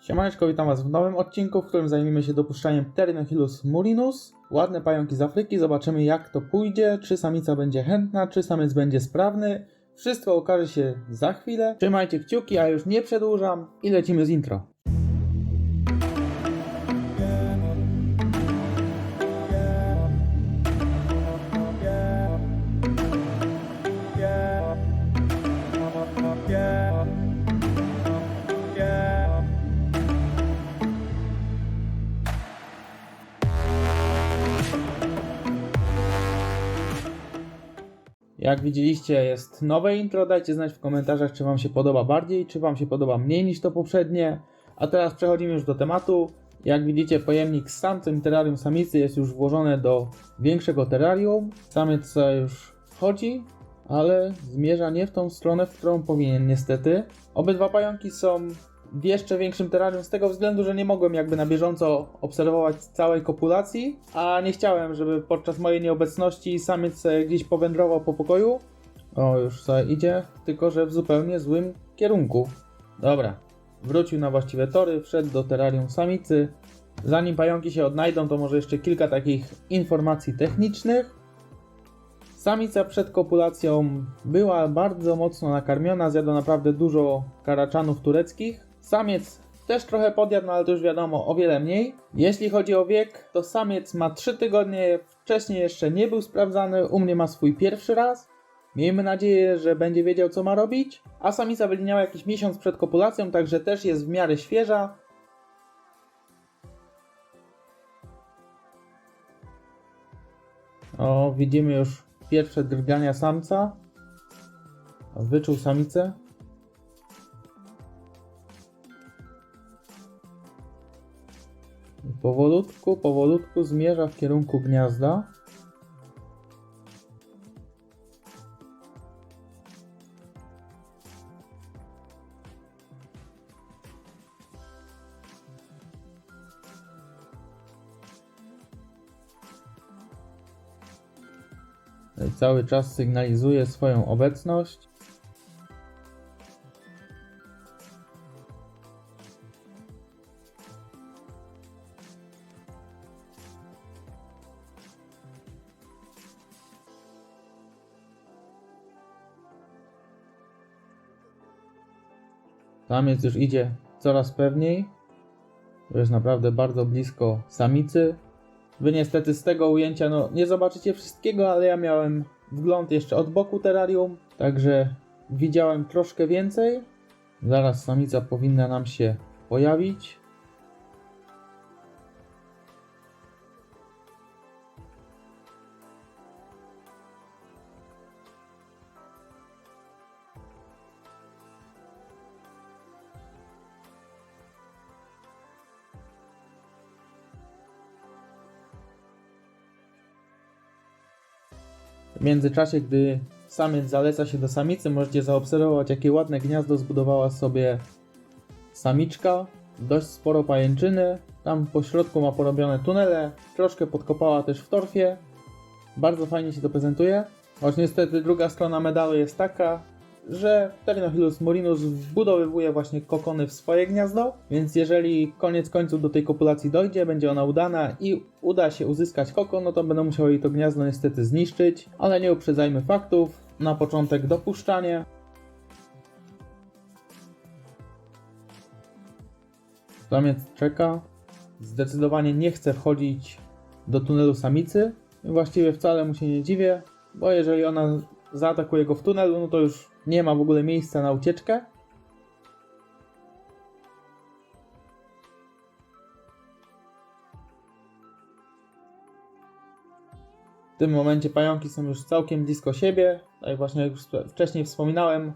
Siemaneczko, witam Was w nowym odcinku, w którym zajmiemy się dopuszczaniem Pterynochilus murinus. Ładne pająki z Afryki, zobaczymy jak to pójdzie, czy samica będzie chętna, czy samiec będzie sprawny. Wszystko okaże się za chwilę. Trzymajcie kciuki, a już nie przedłużam i lecimy z intro. Jak widzieliście, jest nowe intro. Dajcie znać w komentarzach, czy Wam się podoba bardziej, czy Wam się podoba mniej niż to poprzednie. A teraz przechodzimy już do tematu. Jak widzicie, pojemnik z samcem terrarium samicy jest już włożony do większego terrarium. Samiec już wchodzi, ale zmierza nie w tą stronę, w którą powinien niestety. Obydwa pająki są w jeszcze większym terrarium z tego względu, że nie mogłem jakby na bieżąco obserwować całej kopulacji, a nie chciałem, żeby podczas mojej nieobecności samiec gdzieś powędrował po pokoju. O, już sobie idzie, tylko że w zupełnie złym kierunku. Dobra, wrócił na właściwe tory, wszedł do terrarium samicy. Zanim pająki się odnajdą, to może jeszcze kilka takich informacji technicznych. Samica przed kopulacją była bardzo mocno nakarmiona, zjadła naprawdę dużo karaczanów tureckich. Samiec też trochę podjadł, no ale to już wiadomo, o wiele mniej. Jeśli chodzi o wiek, to samiec ma 3 tygodnie, wcześniej jeszcze nie był sprawdzany, u mnie ma swój pierwszy raz. Miejmy nadzieję, że będzie wiedział co ma robić. A samica wyliniała jakiś miesiąc przed kopulacją, także też jest w miarę świeża. O, widzimy już pierwsze drgania samca. Wyczuł samicę. Powolutku, powolutku zmierza w kierunku gniazda. Cały czas sygnalizuje swoją obecność. Samiec już idzie coraz pewniej. Jest naprawdę bardzo blisko samicy. Wy niestety z tego ujęcia no, nie zobaczycie wszystkiego, ale ja miałem wgląd jeszcze od boku terrarium, także widziałem troszkę więcej. Zaraz samica powinna nam się pojawić. W międzyczasie, gdy samiec zaleca się do samicy, możecie zaobserwować, jakie ładne gniazdo zbudowała sobie samiczka. Dość sporo pajęczyny. Tam po środku ma porobione tunele. Troszkę podkopała też w torfie. Bardzo fajnie się to prezentuje. Choć niestety druga strona medalu jest taka, że Pterynochilus murinus wbudowywuje właśnie kokony w swoje gniazdo, więc jeżeli koniec końców do tej kopulacji dojdzie, będzie ona udana i uda się uzyskać kokon, no to będą musiały jej to gniazdo niestety zniszczyć, ale nie uprzedzajmy faktów. Na początek dopuszczanie. Samiec czeka. Zdecydowanie nie chce wchodzić do tunelu samicy. Właściwie wcale mu się nie dziwię, bo jeżeli ona zaatakuje go w tunelu, no to już nie ma w ogóle miejsca na ucieczkę. W tym momencie pająki są już całkiem blisko siebie. Tak właśnie wcześniej wspominałem,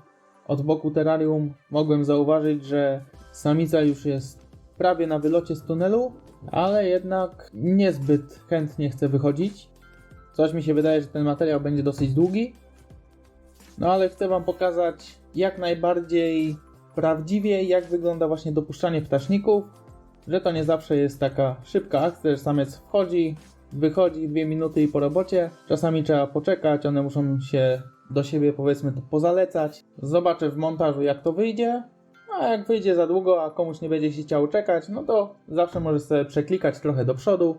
od boku terrarium mogłem zauważyć, że samica już jest prawie na wylocie z tunelu, ale jednak niezbyt chętnie chce wychodzić. Coś mi się wydaje, że ten materiał będzie dosyć długi. No ale chcę Wam pokazać jak najbardziej prawdziwie, jak wygląda właśnie dopuszczanie ptaszników. Że to nie zawsze jest taka szybka akcja, że samiec wchodzi, wychodzi dwie minuty i po robocie. Czasami trzeba poczekać, one muszą się do siebie powiedzmy to pozalecać. Zobaczę w montażu jak to wyjdzie. A jak wyjdzie za długo, a komuś nie będzie się chciało czekać, no to zawsze możesz sobie przeklikać trochę do przodu.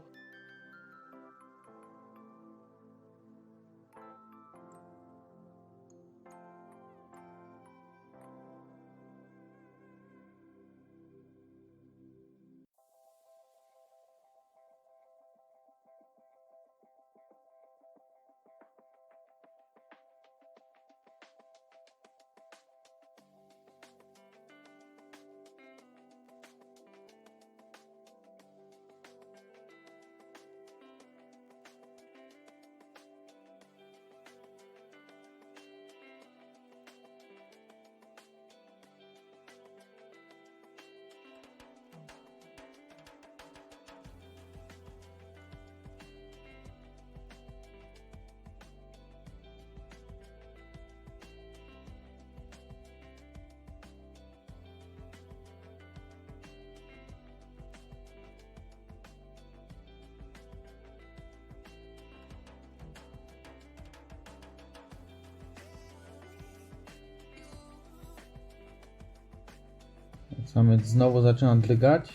Samiec znowu zaczyna drgać.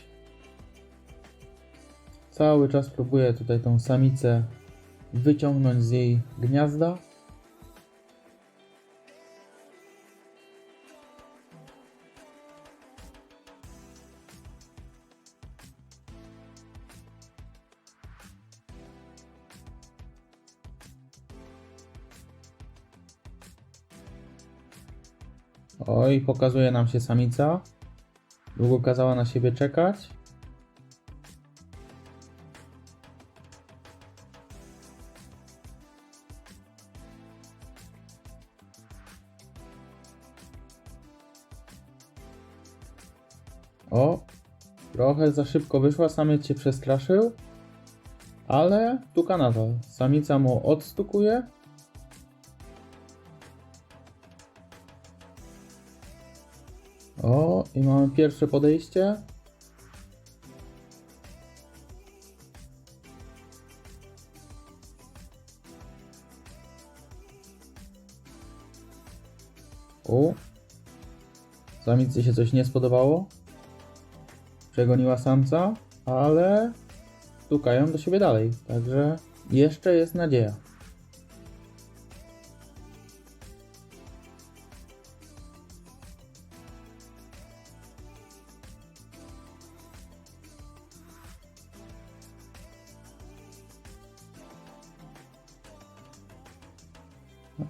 Cały czas próbuję tutaj tą samicę wyciągnąć z jej gniazda. Oj, pokazuje nam się samica. Długo kazała na siebie czekać. O, trochę za szybko wyszła, samiec się przestraszył, ale stuka nadal. Samica mu odstukuje. I mamy pierwsze podejście. O, samicy się coś nie spodobało. Przegoniła samca, ale stukają do siebie dalej, także jeszcze jest nadzieja.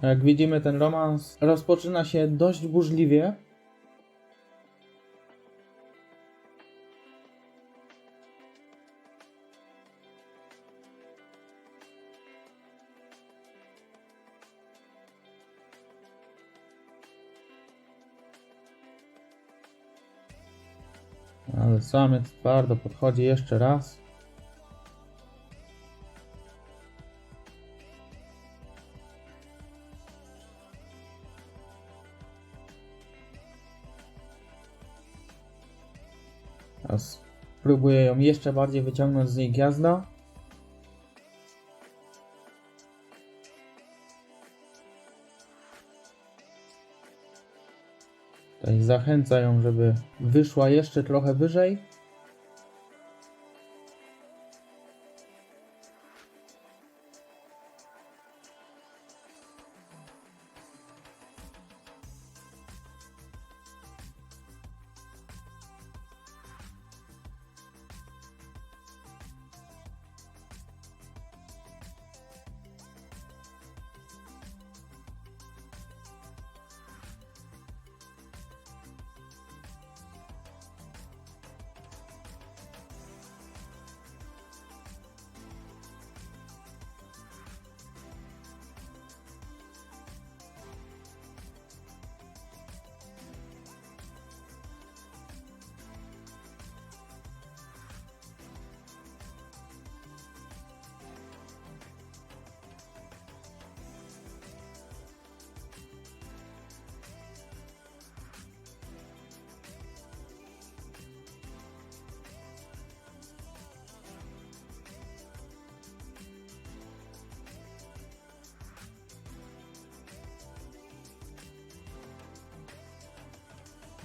Jak widzimy, ten romans rozpoczyna się dość burzliwie. Ale samiec twardo podchodzi jeszcze raz. Próbuję ją jeszcze bardziej wyciągnąć z jej gniazda. Tutaj zachęca ją, żeby wyszła jeszcze trochę wyżej.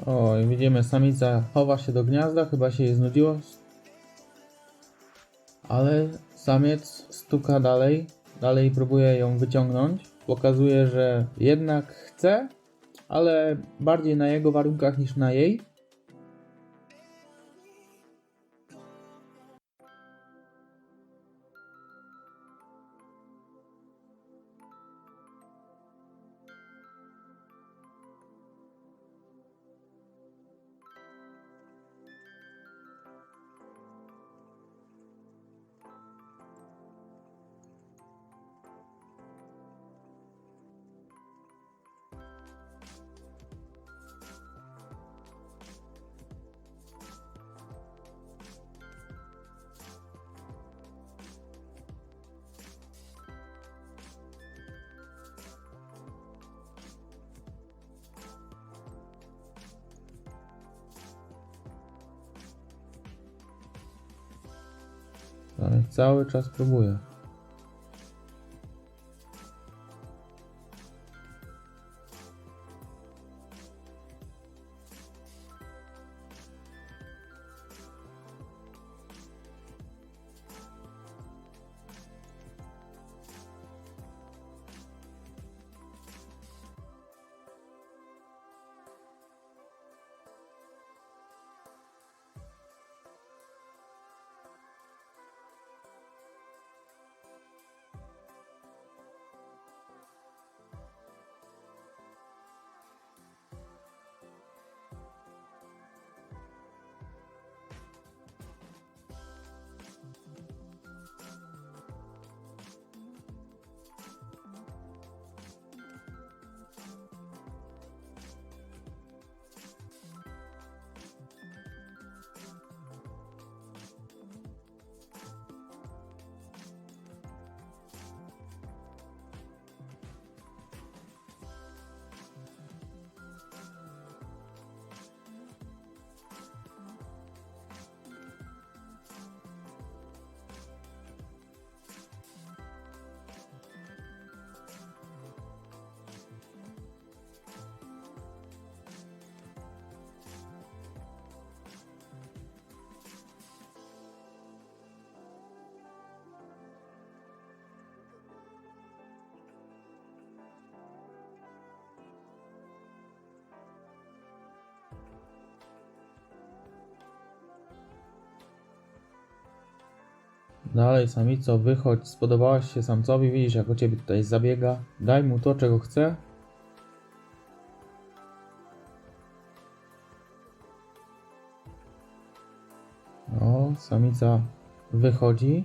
O, i widzimy, samica chowa się do gniazda, chyba się jej znudziło. Ale samiec stuka dalej, dalej próbuje ją wyciągnąć. Pokazuje, że jednak chce, ale bardziej na jego warunkach niż na jej. Ale cały czas próbuje. Dalej, samico, wychodź, spodobałaś się samcowi, widzisz jak o ciebie tutaj zabiega. Daj mu to, czego chce. O, samica wychodzi.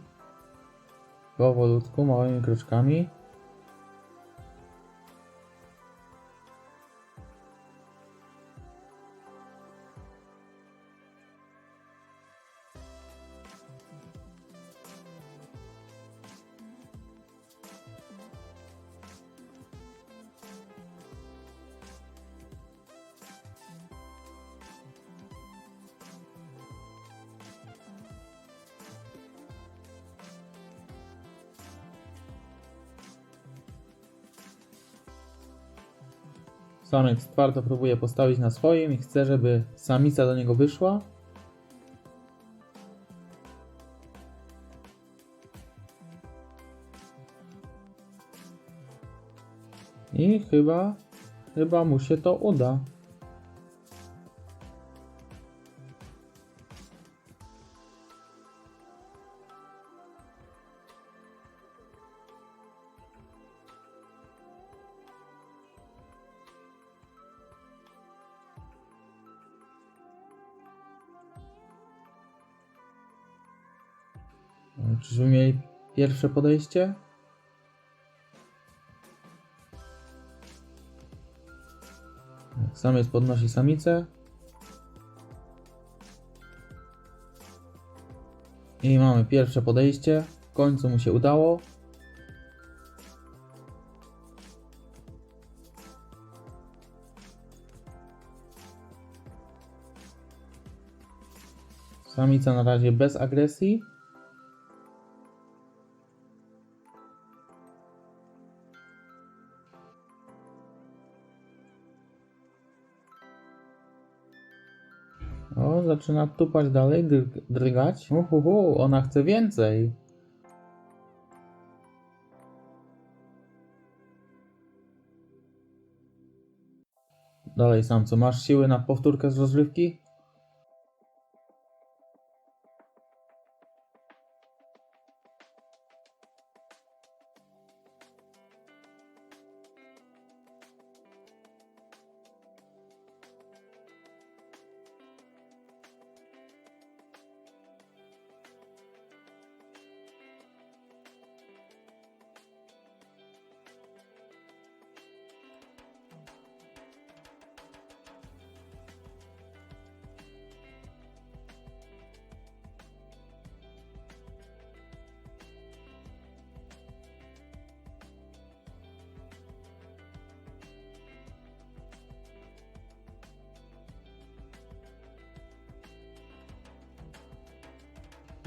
Powolutku, małymi kroczkami. Samiec twardo próbuje postawić na swoim i chce, żeby samica do niego wyszła. I chyba, chyba mu się to uda. Czyżby mieli pierwsze podejście? Samiec podnosi samicę. I mamy pierwsze podejście. W końcu mu się udało. Samica na razie bez agresji. Zaczyna tupać dalej, dr- drgać. Uhuhu, ona chce więcej. Dalej, samco, masz siły na powtórkę z rozrywki?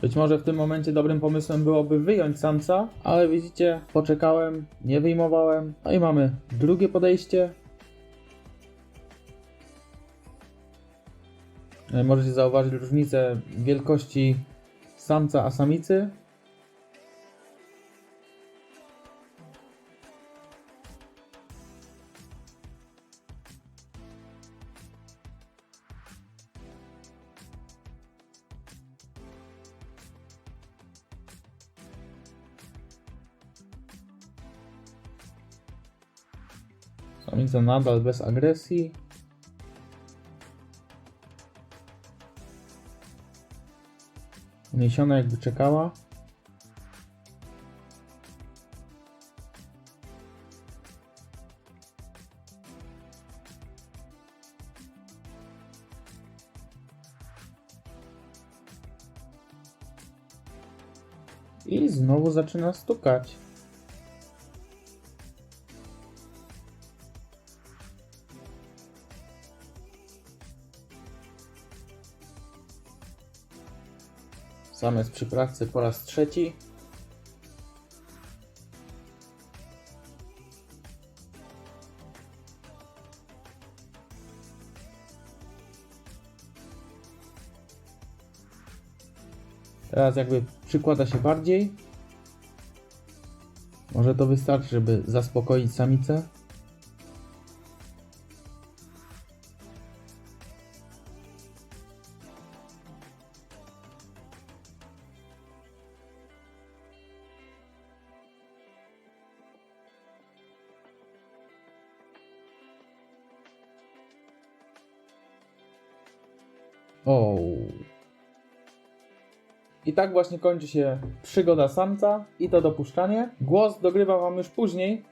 Być może w tym momencie dobrym pomysłem byłoby wyjąć samca, ale widzicie, poczekałem, nie wyjmowałem. No i mamy drugie podejście. E, Możecie zauważyć różnicę wielkości samca a samicy. Samica nadal bez agresji. Uniesiona jakby czekała. I znowu zaczyna stukać. Samiec przy pracy po raz trzeci. Teraz jakby przykłada się bardziej. Może to wystarczy, żeby zaspokoić samicę. O. I tak właśnie kończy się przygoda samca i to dopuszczanie. Głos dogrywa wam już później,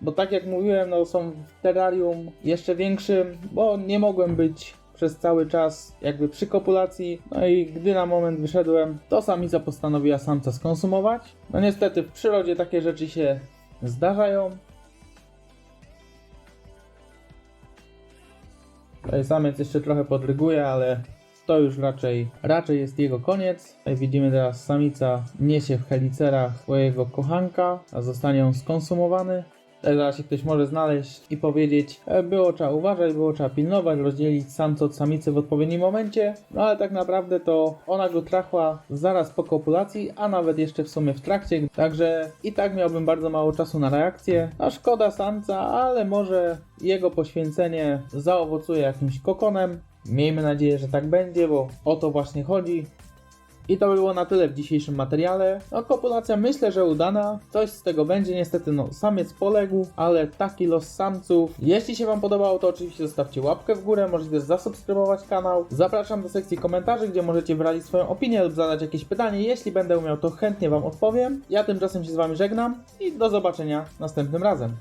bo tak jak mówiłem, no są w terrarium jeszcze większym, bo nie mogłem być przez cały czas jakby przy kopulacji. No i gdy na moment wyszedłem, to samica postanowiła samca skonsumować. No niestety w przyrodzie takie rzeczy się zdarzają. Tutaj samiec jeszcze trochę podryguje, ale to już raczej, raczej jest jego koniec. Widzimy teraz samica niesie w helicerach swojego kochanka, a zostanie on skonsumowany. Zaraz się ktoś może znaleźć i powiedzieć, e, było trzeba uważać, było trzeba pilnować, rozdzielić samca od samicy w odpowiednim momencie, no ale tak naprawdę to ona go trachła zaraz po kopulacji, a nawet jeszcze w sumie w trakcie, także i tak miałbym bardzo mało czasu na reakcję. A szkoda samca, ale może jego poświęcenie zaowocuje jakimś kokonem. Miejmy nadzieję, że tak będzie, bo o to właśnie chodzi. I to by było na tyle w dzisiejszym materiale. No, kopulacja myślę, że udana. Coś z tego będzie. Niestety, no, samiec poległ, ale taki los samców. Jeśli się Wam podobało, to oczywiście zostawcie łapkę w górę. Możecie też zasubskrybować kanał. Zapraszam do sekcji komentarzy, gdzie możecie wyrazić swoją opinię lub zadać jakieś pytanie. Jeśli będę umiał, to chętnie Wam odpowiem. Ja tymczasem się z Wami żegnam i do zobaczenia następnym razem.